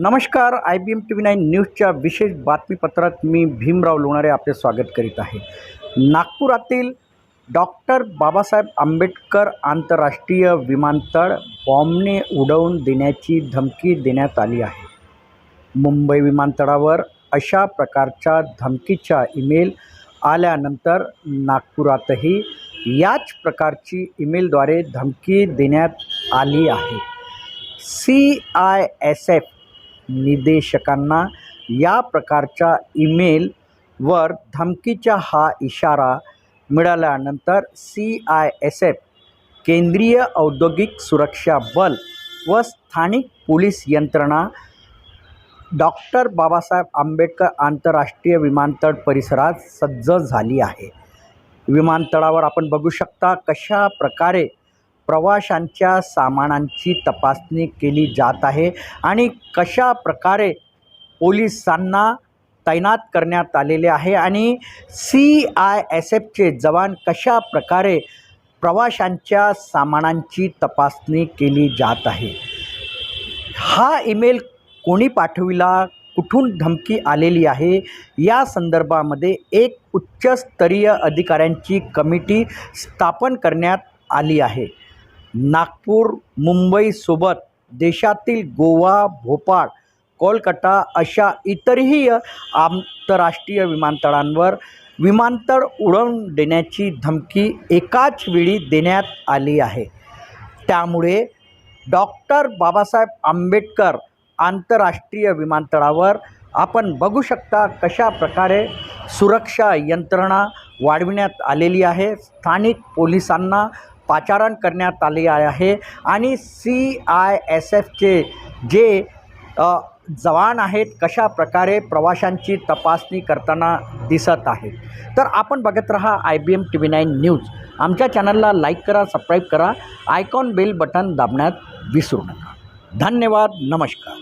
नमस्कार I B M T V nine न्यूजच्या विशेष बातमीपत्रात मी भीमराव लोणारे आपले स्वागत करीत आहे. नागपुरातील डॉक्टर बाबासाहेब आंबेडकर आंतरराष्ट्रीय विमानतळ बॉम्बने उडवून देण्याची धमकी देण्यात आली आहे. मुंबई विमानतळावर अशा प्रकारच्या धमकीच्या ईमेल आल्यानंतर नागपुरातही याच प्रकारची ईमेलद्वारे धमकी देण्यात आली आहे. सी आय एस एफ निदेशकांना या प्रकारच्या ईमेलवर धमकीचा हा इशारा मिळाल्यानंतर सी आय एस एफ केंद्रीय औद्योगिक सुरक्षा बल व स्थानिक पोलीस यंत्रणा डॉक्टर बाबासाहेब आंबेडकर आंतरराष्ट्रीय विमानतळ परिसरात सज्ज झाली आहे. विमानतळावर आपण बघू शकता कशा प्रकारे प्रवाशांच्या सामानांची तपासणी केली जात आहे आणि कशा प्रकारे पोलिसांना तैनात करण्यात आलेले आहे आणि सी आय एस एफचे जवान कशा प्रकारे प्रवाशांच्या सामानांची तपासणी केली जात आहे? हा ईमेल कोणी पाठविला? कुठून धमकी आलेली आहे? या संदर्भामध्ये एक उच्चस्तरीय अधिकाऱ्यांची कमिटी स्थापन करण्यात आली आहे. नागपूर मुंबईसोबत देशातील गोवा भोपाळ कोलकाता अशा इतरही आंतरराष्ट्रीय विमानतळांवर विमानतळ उडवून देण्याची धमकी एकाच वेळी देण्यात आली आहे. त्यामुळे डॉक्टर बाबासाहेब आंबेडकर आंतरराष्ट्रीय विमानतळावर आपण बघू शकता कशा प्रकारे सुरक्षा यंत्रणा वाढविण्यात आलेली आहे. स्थानिक पोलिसांना पाचारण करण्यात आले आहे. आणि सी आय एस एफचे जे जवान आहेत कशा प्रकारे प्रवाशांची तपासणी करताना दिसत आहेत तर आपण बघत रहा I B M T V nine news. आमच्या चॅनलला लाईक करा सबस्क्राईब करा. आयकॉन बेल बटन दाबण्यात विसरू नका. धन्यवाद नमस्कार.